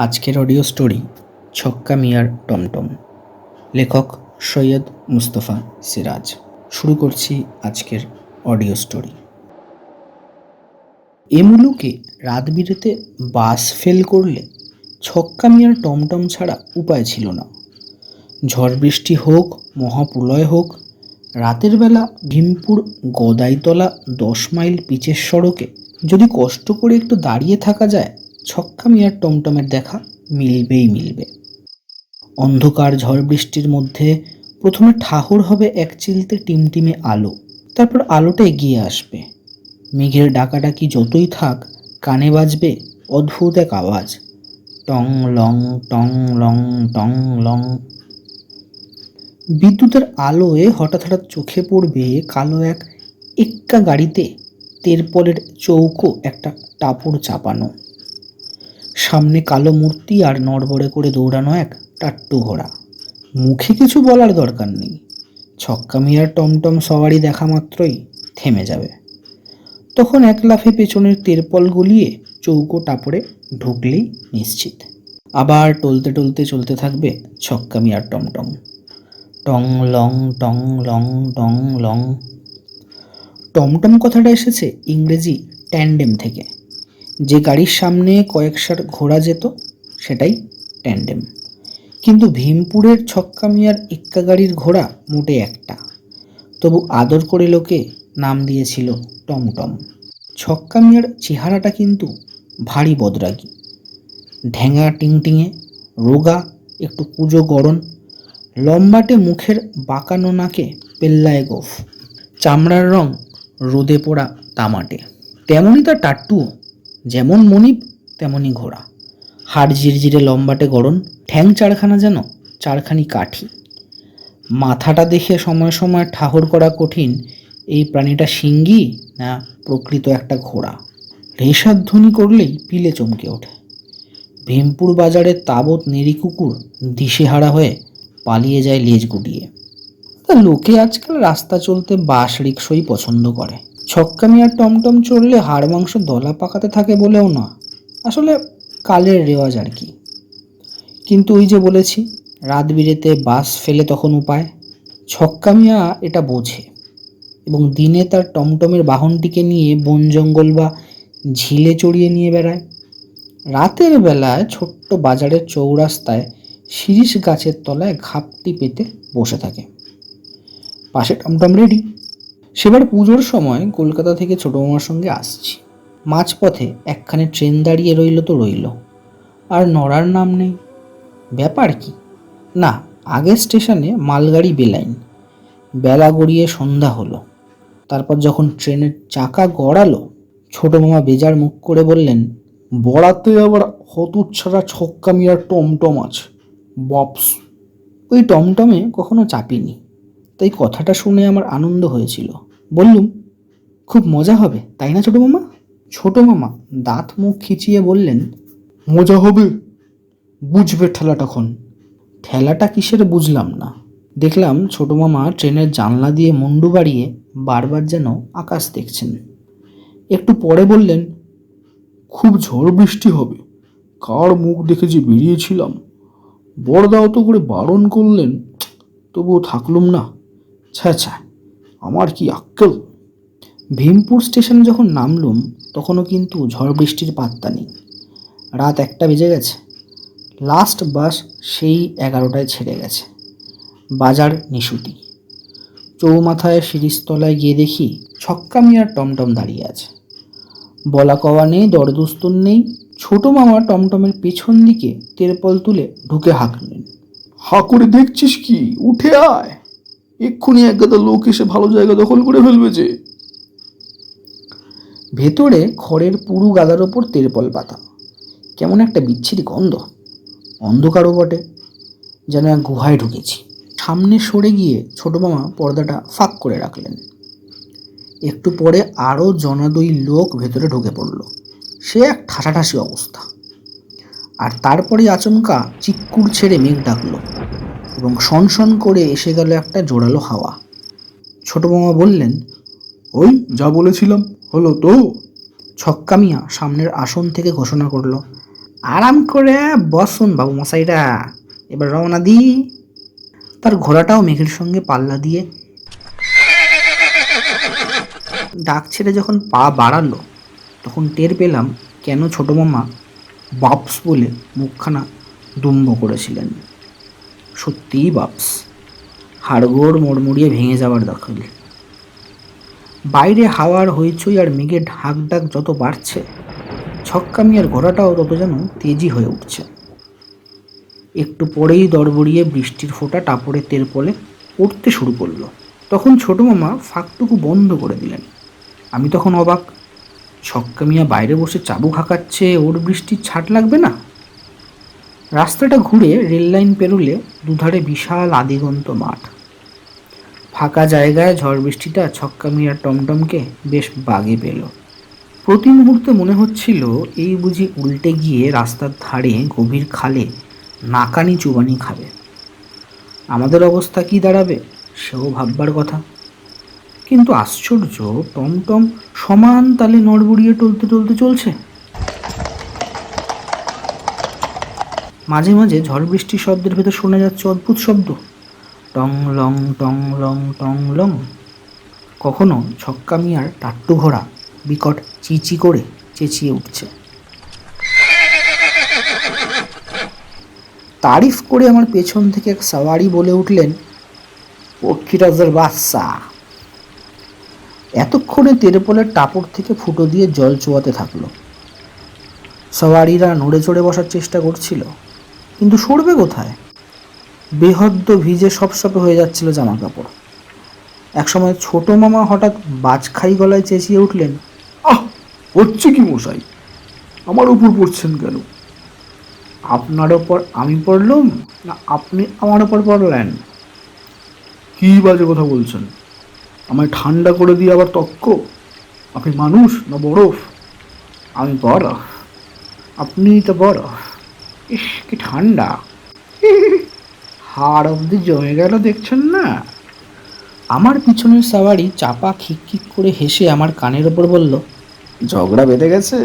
আজকের audio story ছক্কা মিয়ার টমটম। লেখক সৈয়দ মুস্তফা সিরাজ। শুরু করছি আজকের অডিও স্টোরি এ মুলুকে রাত বিরেতে বাস ফেল করলে ছক্কা মিয়ার টমটম ছাড়া উপায় ছিল না। ঝড় বৃষ্টি হোক, মহাপ্রলয় হোক, রাতের বেলা ভীমপুর গদাইতলা দশ মাইল পিচের সড়কে যদি কষ্ট করে একটু দাঁড়িয়ে থাকা যায় ছক্কা মিয়ার টমটমের দেখা মিলবেই মিলবে। অন্ধকার ঝড় বৃষ্টির মধ্যে প্রথমে ঠাহর হবে এক চিলতে টিমটিমে আলো, তারপর আলোটা এগিয়ে আসবে। মেঘের ডাকাডাকি যতই থাক, কানে বাজবে অদ্ভুত এক আওয়াজ। টং লং টং লং টং লং। বিদ্যুতের আলোয় হঠাৎ হঠাৎ চোখে পড়বে কালো এক এক্কা গাড়িতে তেরপলের চৌকো একটা টাপুর চাপানো। সামনে কালো মূর্তি আর নড়বড়ে করে দৌড়ানো এক টাট্টু ঘোড়া। মুখে কিছু বলার দরকার নেই। ছক্কা মিয়ার টমটম সবারই দেখা মাত্রই থেমে যাবে। তখন এক লাফে পেছনের তেরপল গলিয়ে চৌকো টাপড়ে ঢুকলেই নিশ্চিত। আবার টলতে টলতে চলতে থাকবে ছক্কা মিয়ার টমটম। টং লং টং লং টং লং। টমটম কথাটা এসেছে ইংরেজি ট্যান্ডেম থেকে। যে গাড়ির সামনে কয়েকশার ঘোড়া যেত, সেটাই ট্যান্ডেম। কিন্তু ভীমপুরের ছক্কা মিয়ার এক্কা গাড়ির ঘোড়া মোটে একটা। তবু আদর করে লোকে নাম দিয়েছিল টমটম। ছক্কা মিয়ার চেহারাটা কিন্তু ভারী বদরাগী। ঢ্যাঙা টিংটিঙে, রোগা, একটু কুজো গড়ন, লম্বাটে মুখের বাঁকানো নাকে পেল্লায় গোফ। চামড়ার রং রোদে পোড়া তামাটে। তেমনই তার টাট্টুও যেমন মনিব তেমনই ঘোড়া। হাড় জিরজিরে লম্বাটে গড়ন, ঠ্যাং চারখানা যেন, চারখানি কাঠি। মাথাটা দেখে সময় সময় ঠাহর করা কঠিন, এই প্রাণীটা সিঙ্গি না প্রকৃত একটা ঘোড়া? রেশাধ্বনি করলেই পিলে চমকে ওঠে। ভীমপুর বাজারে তাবৎ নেড়ি কুকুর দিশেহারা হয়ে পালিয়ে যায় লেজ গুটিয়ে। তা লোকে আজকাল রাস্তা চলতে বাস রিক্সই পছন্দ করে। ছক্কামি আর টমটম চড়লে হাড় মাংস দলা পাকাতে থাকে বলেও না। আসলে কালের রেওয়াজ আর কি। কিন্তু ওই যে বলেছি, রাত বিরেতে বাস ফেলে তখন উপায়। ছক্কামিয়া এটা বোঝে এবং দিনে তার টমটমের বাহনটিকে নিয়ে বন জঙ্গল বা ঝিলে চড়িয়ে নিয়ে বেড়ায়। রাতের বেলায় ছোট্ট বাজারের চৌরাস্তায় শিরিষ গাছের তলায় ঘাপটি পেতে বসে থাকে। পাশে টমটম রেডি সেবার পুজোর সময় কলকাতা থেকে ছোটো মামার সঙ্গে আসছি। মাঝপথে একখানে ট্রেন দাঁড়িয়ে রইল তো রইল। আর নড়ার নাম নেই। ব্যাপার কি? না আগের স্টেশনে মালগাড়ি বেলাইন। বেলা গড়িয়ে সন্ধ্যা হলো। তারপর যখন ট্রেনের চাকা গড়ালো ছোটো মামা বেজার মুখ করে বললেন বড়াতে আবার হতুচ্ছাড়া ছক্কা মিয়ার টমটম আছে। বপস! ওই টমটমে কখনো চাপিনি। তাই কথাটা শুনে আমার আনন্দ হয়েছিল। বললুম, খুব মজা হবে, তাই না ছোটো মামা? ছোটো মামা, দাঁত মুখ খিচিয়ে বললেন, মজা হবে, বুঝবে ঠেলাটাখন ঠেলাটা কিসের বুঝলাম না। দেখলাম ছোটো মামা ট্রেনের জানলা দিয়ে মুন্ডু বাড়িয়ে বারবার যেন আকাশ দেখছেন। একটু পরে বললেন, খুব ঝড় বৃষ্টি হবে, কার মুখ দেখে যে বেরিয়েছিলাম। বড়দাও তো করে বারণ করলেন, তবুও থাকলুম না। ছ্যা ছ্যা আমার কি আক্কেল? ভীমপুর স্টেশনে যখন নামলুম, তখনও কিন্তু ঝড় বৃষ্টির পাত্তা নেই। রাত একটা বেজে গেছে। লাস্ট বাস সেই এগারোটায় ছেড়ে গেছে। বাজার নিশুতি। চৌমাথায় শিরিষতলায় গিয়ে দেখি ছক্কা মিয়ার টমটম দাঁড়িয়ে আছে। বলা কওয়া নেই দরদুস্তুর নেই। ছোটো মামা টমটমের পেছন দিকে তেরপল তুলে ঢুকে হাঁকলেন। হা করে দেখছিস কি? উঠে আয়। এক্ষুনি এক গাদা লোক এসে ভালো জায়গা দখল করে ফেলবে যে। ভেতরে খড়ের পুরু গাদার ওপর তেরপল পাতা। কেমন একটা বিচ্ছিরি গন্ধ। অন্ধকারও বটে। যেন এক গুহায় ঢুকেছি। সামনে সরে গিয়ে ছোটো মামা পর্দাটা ফাঁক করে রাখলেন। একটু পরে আরও জনাদই লোক ভেতরে ঢুকে পড়ল। সে এক ঠাসাঠাসি অবস্থা। আর তারপরে আচমকা চিক্কুর ছেড়ে মেঘ ডাকলো। এবং সনসন করে এসে গেল একটা জোরালো হাওয়া। ছোটো মামা বললেন, ওই যা বলেছিলাম, হলো তো? ছক্কা মিয়া সামনের আসন থেকে ঘোষণা করল, আরাম করে বসুন বাবু মশাইরা, এবার রওনা দি তার ঘোড়াটাও মেঘের সঙ্গে পাল্লা দিয়ে ডাক ছেড়ে যখন পা বাড়ালো, তখন টের পেলাম কেন ছোট মামা বাপস বলে মুখখানা দুম্ব করেছিলেন। সত্যিই বাপস। হাড়গোড় মোড়মুড়িয়ে ভেঙে যাওয়ার দখল। বাইরে হাওয়ার হইচই আর মেঘের ঢাক ডাক যত বাড়ছে ছক্কামি আর ঘোড়াটাও তত যেন তেজি হয়ে উঠছে। একটু পরেই দরবড়িয়ে বৃষ্টির ফোঁটা টাপড়ে তের পলে পড়তে শুরু করল। তখন ছোট মামা ফাঁকটুকু বন্ধ করে দিলেন। আমি তখন অবাক, ছক্কা মিয়া বাইরে বসে চাবুক হাঁকাচ্ছে, ওর বৃষ্টির ছাট লাগবে না? রাস্তাটা ঘুরে রেল লাইন পেরোলে দুধারে বিশাল আদিগন্ত মাঠ। ফাঁকা জায়গায় ঝড় বৃষ্টিটা ছক্কা মিয়ার টমটমকে বেশ বাগে পেল। প্রতি মুহূর্তে মনে হচ্ছিল এই বুঝি উল্টে গিয়ে রাস্তার ধারে গভীর খালে নাকানি চুবানি খাবে। আমাদের অবস্থা কি দাঁড়াবে, সেও ভাববার কথা। কিন্তু আশ্চর্য, টমটম সমান তালে নড়বড়িয়ে টলতে টলতে চলছে। মাঝে মাঝে ঝড় বৃষ্টির শব্দের ভেতর শোনা যাচ্ছে অদ্ভুত শব্দ। টং লং টং লং টং লং। কখনো ছক্কা মিয়ার টাট্টু ঘোড়া বিকট চিচি করে চেঁচিয়ে উঠছে। তারিফ করে আমার পেছন থেকে এক সাওয়ারি বলে উঠলেন, পক্ষীরাজের বাচ্চা। এতক্ষণে তেরেপলের টাপড় থেকে ফুটো দিয়ে জল চোয়াতে থাকল। সওয়ারিরা নড়ে চড়ে বসার চেষ্টা করছিল। কিন্তু সরবে কোথায়? বেহদ্দ ভিজে সপসপে হয়ে যাচ্ছিল জামা কাপড় একসময় ছোট মামা হঠাৎ বাজখাই গলায় চেঁচিয়ে উঠলেন, আহ, হচ্ছে কি মশাই? আমার উপর পড়ছেন কেন? আপনার ওপর আমি পড়লুম না আপনি আমার ওপর পড়লেন? কি বাজে কথা বলছেন? আমায় ঠান্ডা করে দিয়ে আবার তক্ক? আপনি মানুষ না বরফ? আমি বরফ। আপনি তো বরফ। ইস, কি ঠান্ডা। হাড় অবধি জমে গেল, দেখছেন না? আমার পিছনের সাওয়ারি চাপা খিকখিক করে হেসে আমার কানের ওপর বলল, ঝগড়া বেঁধে গেছে?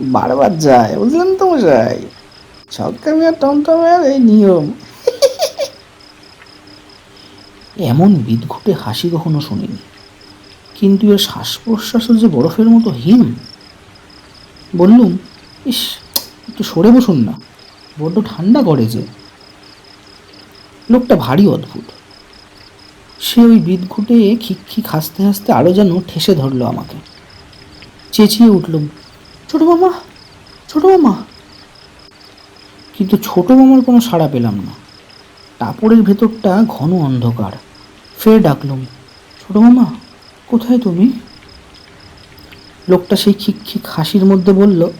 বারবার যায়, বুঝলেন তো মশাই? ছক্কামি আর টমটমের এই নিয়ম। এমন বিদঘুটে হাসি কখনো শুনিনি। কিন্তু এর শ্বাস প্রশ্বাসও যে বরফের মতো হিম। বললুম, ইস একটু সরে বসুন না। বড্ড ঠান্ডা করে যে। লোকটা ভারী অদ্ভুত। সে ওই বিদঘুটে খিকখিক হাসতে হাসতে আরও যেন ঠেসে ধরলো আমাকে। চেঁচিয়ে উঠলুম ছোট মামা ছোট মামা। কিন্তু ছোট মামার কোনো সাড়া পেলাম না। টাপড়ের ভেতরটা ঘন অন্ধকার। ফের ডাকলুম, ছোট মামা, কোথায় তুমি? লোকটা সেই খিক খিক হাসির মধ্যে বলল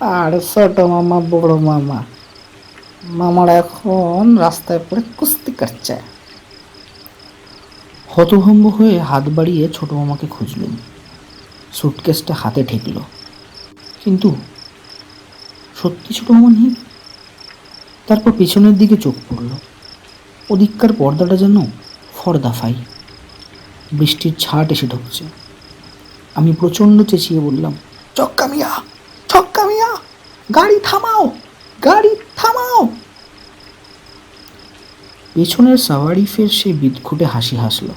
আর ছোট মামা, বড় মামা। মামারা এখন রাস্তায় পড়ে কুস্তি করছে। হতভম্ব হয়ে হাত বাড়িয়ে ছোট মামাকে খুঁজলুম। সুটকেসটা হাতে ঠেকল। কিন্তু সত্যি ছোট মামা নেই? তারপর পেছনের দিকে চোখ পড়ল। ওদিককার পর্দাটা যেন ফর্দাফাই বৃষ্টির ছাট এসে ঢুকছে। আমি প্রচণ্ড চেঁচিয়ে বললাম, চক্কা মিয়া ছক্কা মিয়া গাড়ি থামাও গাড়ি থামাও। পেছনের সাওয়ারি ফের সে বিদঘুটে হাসি হাসলো।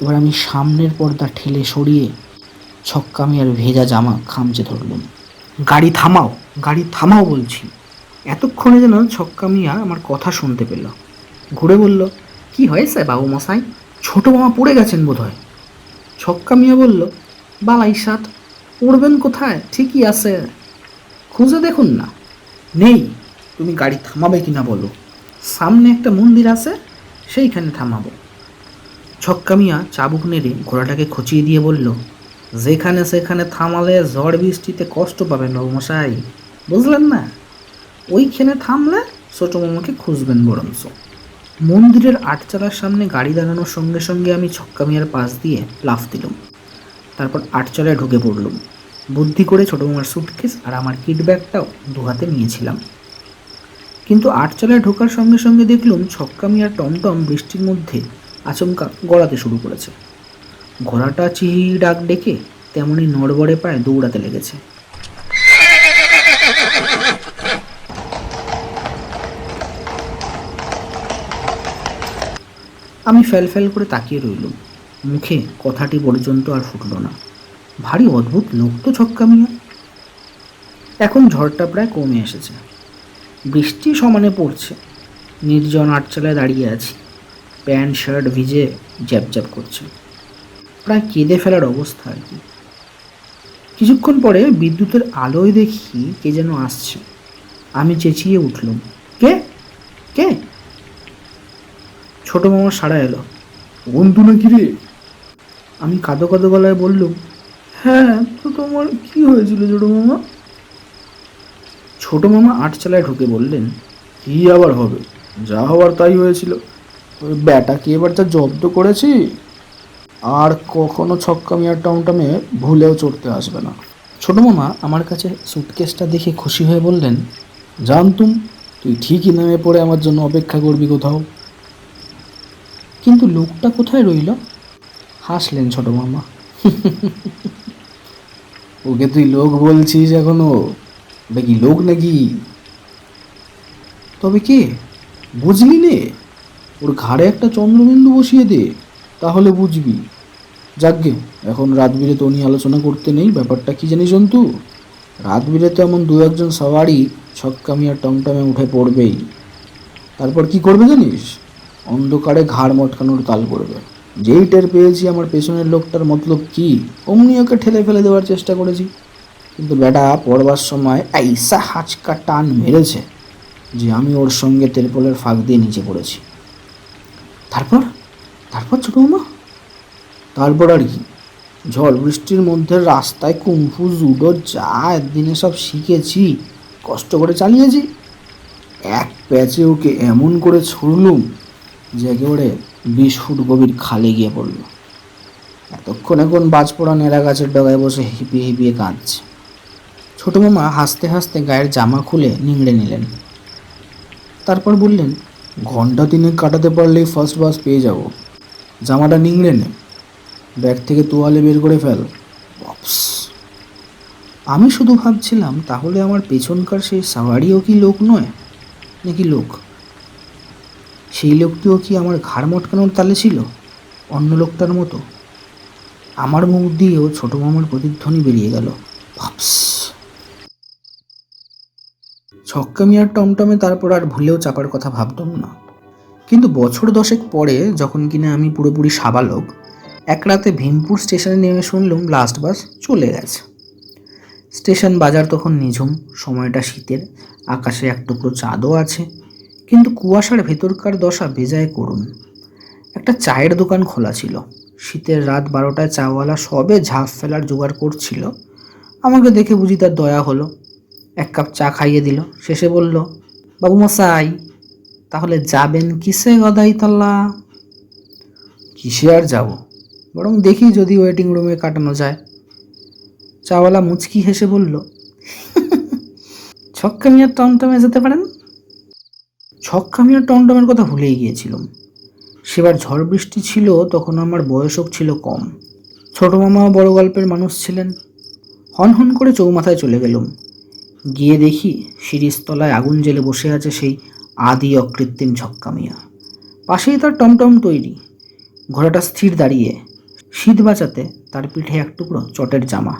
এবার আমি সামনের পর্দা ঠেলে সরিয়ে ছক্কা মিয়ার ভেজা জামা খামচে ধরলাম। গাড়ি থামাও গাড়ি থামাও বলছি। এতক্ষণে যেন ছক্কা মিয়া আমার কথা শুনতে পেল। ঘুরে বলল, কি হয়েছে বাবু মশাই? ছোট মামা পড়ে গেছেন বোধহয়? ছক্কা মিয়া বলল, বালাই সাত পড়বেন কোথায়? ঠিকই আছে। খুঁজে দেখুন না। নেই। তুমি গাড়ি থামাবে কিনা বলো। সামনে একটা মন্দির আছে, সেইখানে থামাবো। ছক্কা মিয়া চাবুক নেড়ে ঘোড়াটাকে খচিয়ে দিয়ে বলল, যেখানে সেখানে থামালে ঝড় বৃষ্টিতে কষ্ট পাবেন বাবুমশাই। বুঝলেন না? ওইখানে থামলে ছোট মামাকে খুঁজবেন বরঞ্চ। মন্দিরের আটচালার সামনে গাড়ি দাঁড়ানোর সঙ্গে সঙ্গে আমি ছক্কা মিয়ার পাশ দিয়ে লাফ দিলাম। তারপর আটচলায় ঢুকে পড়লুম। বুদ্ধি করে ছোটো মামার সুটকেস আর আমার কিট ব্যাগটাও নিয়েছিলাম। কিন্তু আটচলায় ঢোকার সঙ্গে সঙ্গে দেখলুম ছক্কা মিয়ার টমটম বৃষ্টির মধ্যে আচমকা গড়াতে শুরু করেছে। ঘোড়াটা চিহি ডাক ডেকে তেমনি নড়বড়ে পায়ে দৌড়াতে লেগেছে। আমি ফেল ফেল করে তাকিয়ে রইলুম। মুখে কথাটি পর্যন্ত আর ফুটল না। ভারী অদ্ভুত লোক তো ছক্কা মিয়া। এখন ঝড়টা প্রায় কমে এসেছে। বৃষ্টি সমানে পড়ছে। নির্জন আটচালায় দাঁড়িয়ে আছি। প্যান্ট, শার্ট ভিজে জ্যাপ জ্যাপ করছে। প্রায় কেঁদে ফেলার অবস্থা আর কি। কিছুক্ষণ পরে বিদ্যুতের আলোয় দেখি কে যেন আসছে। আমি চেঁচিয়ে উঠলুম, কে? কে? ছোট মামা সাড়া এলো, বন্ধু নাকি রে? আমি কাঁদো কাঁদো গলায় বললুম হ্যাঁ তো তোমার কি হয়েছিল ছোটো মামা? ছোটো মামা আটচালায় ঢুকে বললেন, কি আবার হবে? যা হওয়ার তাই হয়েছিল। ওই ব্যাটাকে এবার যা জব্দ করেছি? আর কখনো ছক্কা মিয়ার টমটমে ভুলেও চড়তে আসবে না। ছোট মামা আমার কাছে সুটকেসটা দেখে খুশি হয়ে বললেন, জানতুম, তুই ঠিকই নেমে পড়ে আমার জন্য অপেক্ষা করবি কোথাও? কিন্তু লোকটা কোথায় রইল? হাসলেন ছোট মামা। ওকে তুই লোক বলছিস এখনও? ওটা কি লোক নাকি? তবে কে? বুঝলি নে? ওর ঘাড়ে একটা চন্দ্রবিন্দু বসিয়ে দে, তাহলে বুঝবি। যাকগে এখন রাত বিরেতে নিয়ে আলোচনা করতে নেই, ব্যাপারটা কি জানিস জন্তু? রাত বিরেতে এমন দু একজন সওয়ারি ছক্কামিয়া টমটমে উঠে পড়বেই। তারপর কি করবে জানিস? অন্ধকারে ঘাড় মটকানোর তাল করবে যেই টের পেয়েছি, আমার পেছনের লোকটার মতলব কি? অমনি ওকে ঠেলে ফেলে দেওয়ার চেষ্টা করেছি। কিন্তু বেটা, পড়বার সময় আইসা হাঁচকা টান মেরেছে যে আমি ওর সঙ্গে তেরপলের ফাঁক দিয়ে নিচে পড়েছি। তারপর? তারপর ছোট মামা? তারপর আর কি? ঝড় বৃষ্টির মধ্যে রাস্তায় কুম্ফু, জুডো, যা একদিনে সব শিখেছি, কষ্ট করে চালিয়েছি। এক প্যাচে ওকে এমন করে ছুড়লুম যে একেবারে বিশ ফুট গভীর খালে গিয়ে পড়ল। এতক্ষণ এখন বাজপোড়া নেড়া গাছের ডগায় বসে হিপিয়ে হিপিয়ে কাঁদছে। ছোট মামা হাসতে হাসতে গায়ের জামা খুলে নিংড়ে নিলেন। তারপর বললেন, ঘণ্টা তিনেক কাটাতে পারলেই ফার্স্ট বাস পেয়ে যাব। জামাটা নিংড়ে নে। ব্যাগ থেকে তোয়ালে বের করে ফেল। আমি শুধু ভাবছিলাম, তাহলে আমার পেছনকার সেই সাওয়ারিও কি লোক নয়? নাকি লোক? সেই লোকটিও কি আমার ঘাড় মটকানোর তালে ছিল? অন্য লোকটার মতো। আমার মুখ দিয়েও ছোট মামার প্রতিধ্বনি বেরিয়ে গেল। ভাবস ছক্কা মিয়ার টমটমে তারপর আর ভুলেও চাপার কথা ভাবতাম না। কিন্তু বছর দশেক পরে যখন কিনা আমি পুরোপুরি সাবালক, এক রাতে ভীমপুর স্টেশনে নেমে শুনলাম লাস্ট বাস চলে গেছে। স্টেশন বাজার তখন নিঝুম, সময়টা শীতের, আকাশে এক টুকরো চাঁদও আছে। কিন্তু কুয়াশার ভেতরকার দশা বেজায় করুন একটা চায়ের দোকান খোলা ছিল। শীতের রাত বারোটায় চাওয়ালা সবে ঝাঁপ ফেলার জোগাড় করছিল। আমাকে দেখে বুঝি তার দয়া হলো। এক কাপ চা খাইয়ে দিল। শেষে বলল বাবু মশাই তাহলে যাবেন কিসে গদাই গদাইতলা? কিসে আর যাব? বরং দেখি যদি ওয়েটিং রুমে কাটানো যায়। চাওয়ালা মুচকি হেসে বলল ছক্কা মিয়ার টমটমে যেতে পারেন? ছক্কা মিয়ার টমটমের কথা ভুলেই গিয়েছিলাম। সেবার ঝড় বৃষ্টি ছিল, তখন আমার বয়সও ছিল কম। ছোট মামাও বড় গল্পের মানুষ ছিলেন। হন হন করে চৌমাথায় চলে গেলুম। গিয়ে দেখি তলায় আগুন জেলে বসে আছে সেই আদি অকৃত্রিম ছক্কা মিয়া। পাশেই তার টমটম তৈরি। ঘোড়াটা স্থির দাঁড়িয়ে শীত বাঁচাতে তার পিঠে এক টুকরো চটের জামা।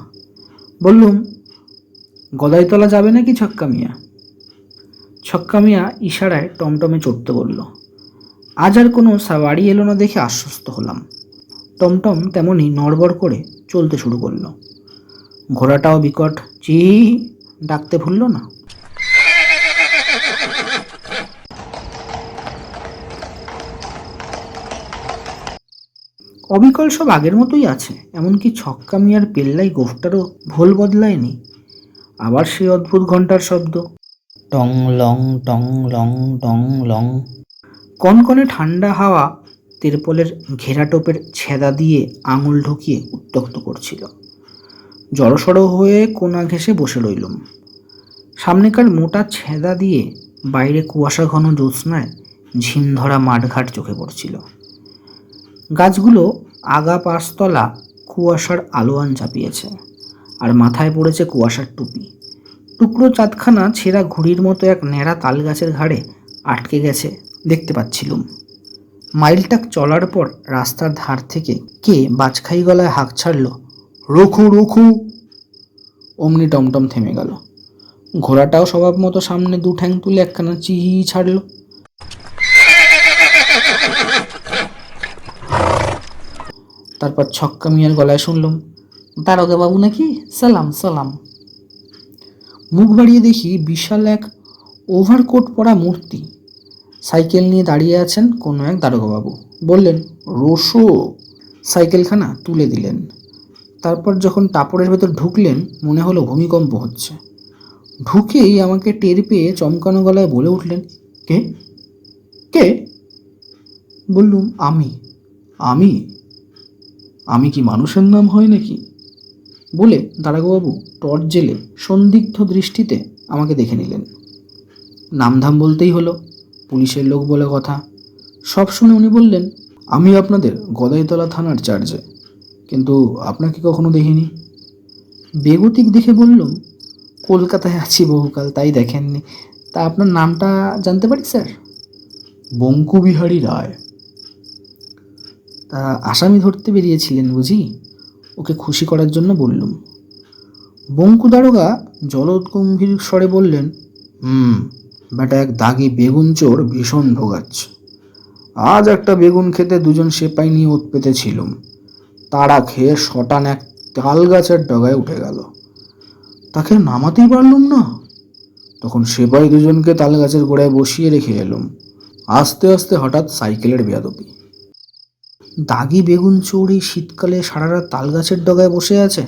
বললুম, গদাইতলা যাবে নাকি ছক্কা মিয়া? ছক্কা মিয়া ইশারায় টমটমে চড়তে বলল, আজ আর কোনো সাওয়ারি এলো না দেখে আশ্বস্ত হলাম। টমটম তেমনই নড়বড় করে চলতে শুরু করল। ঘোড়াটাও বিকট চি ডাকতে ভুলল না? অবিকল সব আগের মতোই আছে, এমনকি ছক্কা মিয়ার পেল্লাই গোফটারও ভোল বদলায়নি। আবার সেই অদ্ভুত ঘণ্টার শব্দ। টং লং টং লং টং লং। কনকনে ঠান্ডা হাওয়া তেরপলের ঘেরাটোপের ছেদা দিয়ে আঙুল ঢুকিয়ে উত্তক্ত করছিল। জড়সড় হয়ে কোনা ঘেঁষে বসে রইলুম। সামনেকার মোটা ছেদা দিয়ে বাইরে কুয়াশা ঘন জ্যোৎস্নায় ঝিম ধরা মাঠঘাট চোখে পড়ছিল। গাছগুলো আগা পাঁচতলা কুয়াশার আলোয়ান চাপিয়েছে, আর মাথায় পড়েছে কুয়াশার টুপি। টুকরো চাঁদখানা ছেঁড়া ঘুড়ির মতো এক ন্যাড়া তাল গাছের ঘাড়ে আটকে গেছে, দেখতে পাচ্ছিলুম। মাইলটাক চলার পর রাস্তার ধার থেকে কে বাজখাই গলায় হাঁক ছাড়ল, রোখো রোখো! অমনি টমটম থেমে গেল। ঘোড়াটাও স্বভাব মতো সামনে দু ঠ্যাং তুলে একখানা চিহি ছাড়ল। তারপর ছক্কা মিয়ার গলায় শুনলাম দারোগা বাবু নাকি? সালাম সালাম। মুখ বাড়িয়ে দেখি বিশাল এক ওভারকোট পরা মূর্তি। সাইকেল নিয়ে দাঁড়িয়ে আছেন কোনো এক দারোগাবাবু বললেন রোশো সাইকেলখানা তুলে দিলেন। তারপর যখন টাপড়ের ভেতর ঢুকলেন, মনে হলো ভূমিকম্প হচ্ছে। ঢুকেই আমাকে টের পেয়ে চমকানো গলায় বলে উঠলেন, কে? কে? বললুম, আমি। আমি? আমি কি মানুষের নাম হয় নাকি? বলে দারোগাবাবু টর্চ জেলে সন্দিগ্ধ দৃষ্টিতে আমাকে দেখে নিলেন। নামধাম বলতেই হলো, পুলিশের লোক বলে কথা। সব শুনে উনি বললেন, আমি আপনাদের গদাইতলা থানার চার্জে, কিন্তু আপনাকে কখনো দেখিনি। বেগতিক দেখে বললুম, কলকাতায় আছি বহুকাল, তাই দেখেননি। তা আপনার নামটা জানতে পারি, স্যার? বঙ্কুবিহারী রায়। তা আসামি ধরতে বেরিয়েছিলেন বুঝি? ওকে খুশি করার জন্য বললুম। বঙ্কু দারোগা স্বরে বললেন, হুম, বেটা এক দাগি বেগুন চোর ভীষণ ভোগাচ্ছে। আজ একটা বেগুন খেতে দুজন সেপাই নিয়ে ওত পেতেছিলুম। তারা খেয়ে শটান এক তাল গাছের ডগায় উঠে গেল। তাকে নামাতেই পারলুম না। তখন সেপাই দুজনকে তাল গাছের গোড়ায় বসিয়ে রেখে এলুম। আস্তে আস্তে হঠাৎ সাইকেলের বেয়াদপি দাগি বেগুন চৌড়ি শীতকালে সারা রাত তাল গাছের ডগায় বসে আছে?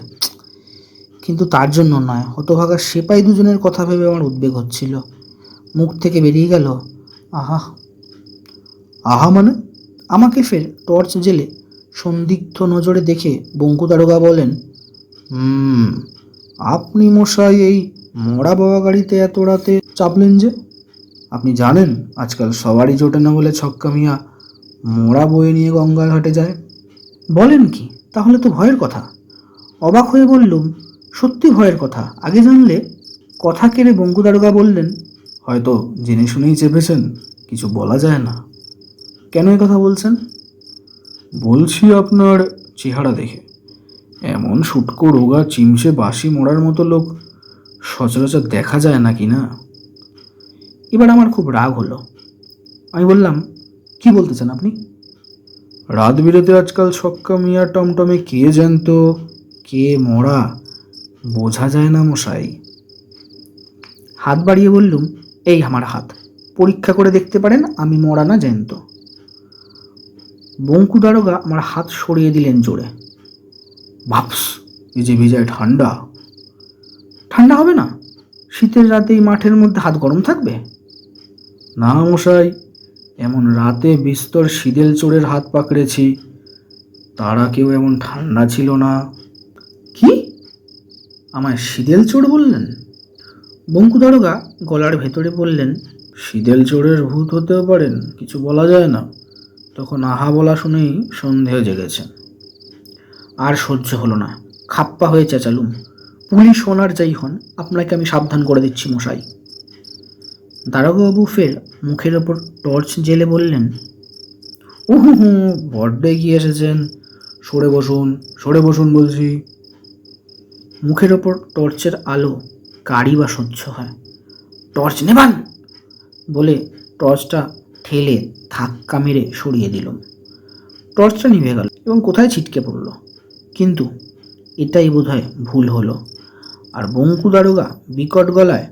কিন্তু তার জন্য নয়। হতভাগা সেপাই দুজনের কথা ভেবে আমার উদ্বেগ হচ্ছিল। মুখ থেকে বেরিয়ে গেল, আহা! আহা মানে? আমাকে ফের টর্চ জেলে সন্দিগ্ধ নজরে দেখে বঙ্কু দারোগা বলেন, হুম, আপনি মশাই এই মরা বাবা গাড়িতে এত রাতে চাপলেন যে? আপনি জানেন, আজকাল সবারই জোটে না বলে ছক্কা মিয়া মোড়া বয়ে নিয়ে গঙ্গার ঘাটে যায়। বলেন কি? তাহলে তো ভয়ের কথা। অবাক হয়ে বললুম সত্যি ভয়ের কথা। আগে জানলে কথা কেড়ে বঙ্কু দারোগা বললেন হয়তো জেনে শুনেই চেপেছেন কিছু বলা যায় না। কেন এই কথা বলছেন? বলছি আপনার চেহারা দেখে। এমন শুটকো রোগা চিমসে বাসি মোড়ার মতো লোক সচরাচর দেখা যায় না কি না? এবার আমার খুব রাগ হলো। আমি বললাম কি বলতে চান আপনি? রাত বিরেতে আজকাল সক্কা মিয়া টমটমে কে জ্যান্ত কে মরা বোঝা যায় না মশাই। হাত বাড়িয়ে বললুম এই আমার হাত পরীক্ষা করে দেখতে পারেন আমি মরা না জ্যান্ত। বঙ্কু দারোগা আমার হাত সরিয়ে দিলেন জোরে। ভাপস এই যে ভিজায় ঠান্ডা। ঠান্ডা হবে না? শীতের রাতে এই মাঠের মধ্যে হাত গরম থাকবে? না মশাই এমন রাতে বিস্তর শীদেল চোরের হাত পাকড়েছি। তারা কেউ এমন ঠান্ডা ছিল না। কি? আমায় শীদেল চোর বললেন? বঙ্কু দারোগা গলার ভেতরে বললেন শীদেল চোরের ভূত হতেও পারেন, কিছু বলা যায় না। তখন আহা বলা শুনেই সন্দেহ জেগেছে। আর সহ্য হলো না, খাপ্পা হয়ে চেঁচালুম। পুলিশ ওনার যাই হন, আপনাকে আমি সাবধান করে দিচ্ছি মশাই। দারোগাবাবু ফের মুখের ওপর টর্চ জেলে বললেন উহু হু বড্ড এগিয়ে এসেছেন। সরে বসুন সরে বসুন বলছি। মুখের ওপর টর্চের আলো কারি বা সহ্য হয়। টর্চ নেবান বলে টর্চটা ঠেলে ধাক্কা মেরে সরিয়ে দিলাম টর্চটা নিভে গেল এবং কোথায় ছিটকে পড়ল? কিন্তু এটাই বোধহয় ভুল হলো। আর বঙ্কু দারোগা বিকট গলায়,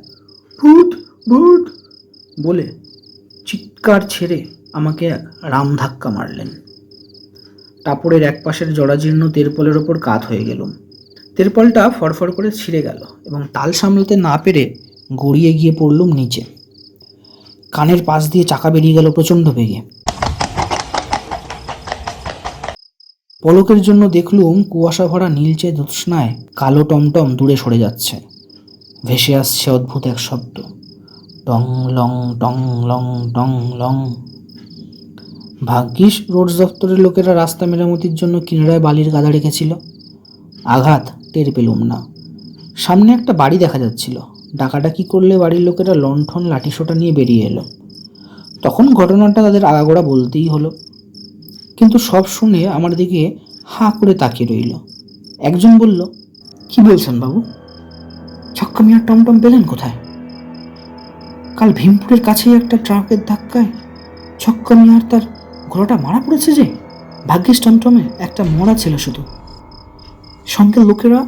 ভূত ভূত! বলে চিৎকার ছেড়ে আমাকে এক রাম ধাক্কা মারলেন। টাপড়ের এক পাশের জরাজীর্ণ তেরপলের ওপর কাত হয়ে গেলুম। তেরপলটা ফরফর করে ছিঁড়ে গেল এবং তাল সামলাতে না পেরে গড়িয়ে গিয়ে পড়লুম নিচে। কানের পাশ দিয়ে চাকা বেরিয়ে গেল প্রচণ্ড বেগে। পলকের জন্য দেখলুম কুয়াশা ভরা নীলচে জ্যোৎস্নায় কালো টমটম দূরে সরে যাচ্ছে। ভেসে আসছে অদ্ভুত এক শব্দ। টং লং টং লং টং লং। ভাগ্যিস রোড দপ্তরের লোকেরা রাস্তা মেরামতির জন্য কিনারায় বালির গাদা রেখেছিল। আঘাত টের পেলুম না। সামনে একটা বাড়ি দেখা যাচ্ছিল। ডাকাডাকি করলে বাড়ির লোকেরা লণ্ঠন, লাঠিসোটা নিয়ে বেরিয়ে এলো। তখন ঘটনাটা তাদের আগাগোড়া বলতেই হলো। কিন্তু সব শুনে আমার দিকে হাঁ করে তাকিয়ে রইল। একজন বলল, কি বলছেন বাবু? ছক্কা মিয়ার টমটম পেলেন কোথায়? কাল ভীমপুরের কাছেই একটা ট্রাকের ধাক্কায় ছক্কা মিয়ার তার ঘোড়াটা মারা পড়েছে যে? ভাগ্যিস টমটমে একটা মরা ছিল শুধু। সঙ্গে লোকেরা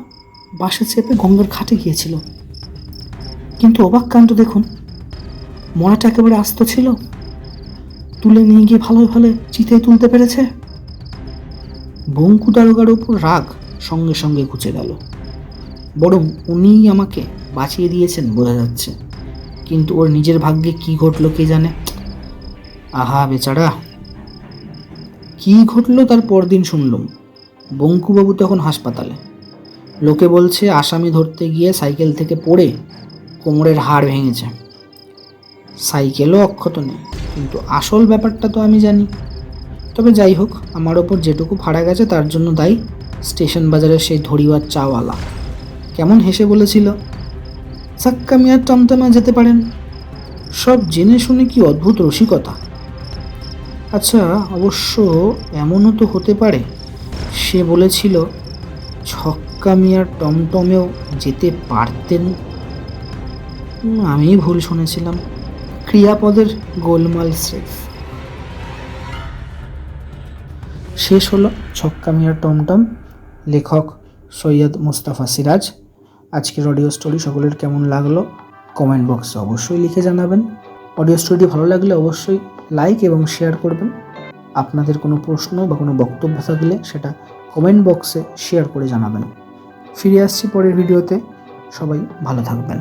বাসে চেপে গঙ্গার ঘাটে গিয়েছিল। কিন্তু অবাক কাণ্ড দেখুন, মরাটা একেবারে আস্ত ছিল। তুলে নিয়ে গিয়ে ভালো ভালো চিতায় তুলতে পেরেছে। বঙ্কু দারোগার উপর রাগ সঙ্গে সঙ্গে ঘুচে গেল। বরং উনিই আমাকে বাঁচিয়ে দিয়েছেন বোঝা যাচ্ছে কিন্তু ওর নিজের ভাগ্যে কি ঘটলো কে জানে? আহা, বেচারা। কি ঘটলো তার পরদিন শুনলুম। বঙ্কুবাবু তখন হাসপাতালে। লোকে বলছে আসামি ধরতে গিয়ে সাইকেল থেকে পড়ে কোমরের হাড় ভেঙেছে। সাইকেলও অক্ষত নেই। কিন্তু আসল ব্যাপারটা তো আমি জানি। তবে যাই হোক, আমার ওপর যেটুকু ফাড়া গেছে তার জন্য দায়ী স্টেশন বাজারের সেই ধরিবার চাওয়ালা। কেমন হেসে বলেছিল? সাক্কা মিয়ার টমটমা যেতে পারেন। সব জেনে শুনে কি অদ্ভুত রসিকতা। আচ্ছা অবশ্য এমনও তো হতে পারে। সে বলেছিল ছক্কা মিয়ার টমটমেও যেতে পারতেন। আমি ভুল শুনেছিলাম। ক্রিয়াপদের গোলমাল স্রেফ। শেষ হলো ছক্কা মিয়ার টমটম। লেখক সৈয়দ মুস্তাফা সিরাজ। আজকের অডিও স্টোরি সকলের কেমন লাগল? কমেন্ট বক্সে অবশ্যই লিখে জানাবেন। অডিও স্টোরিটি ভালো লাগলে অবশ্যই লাইক এবং শেয়ার করবেন। আপনাদের কোনো প্রশ্ন বা কোনো বক্তব্য থাকলে সেটা কমেন্ট বক্সে শেয়ার করে জানাবেন। ফিরে আসছি পরের ভিডিওতে সবাই ভালো থাকবেন।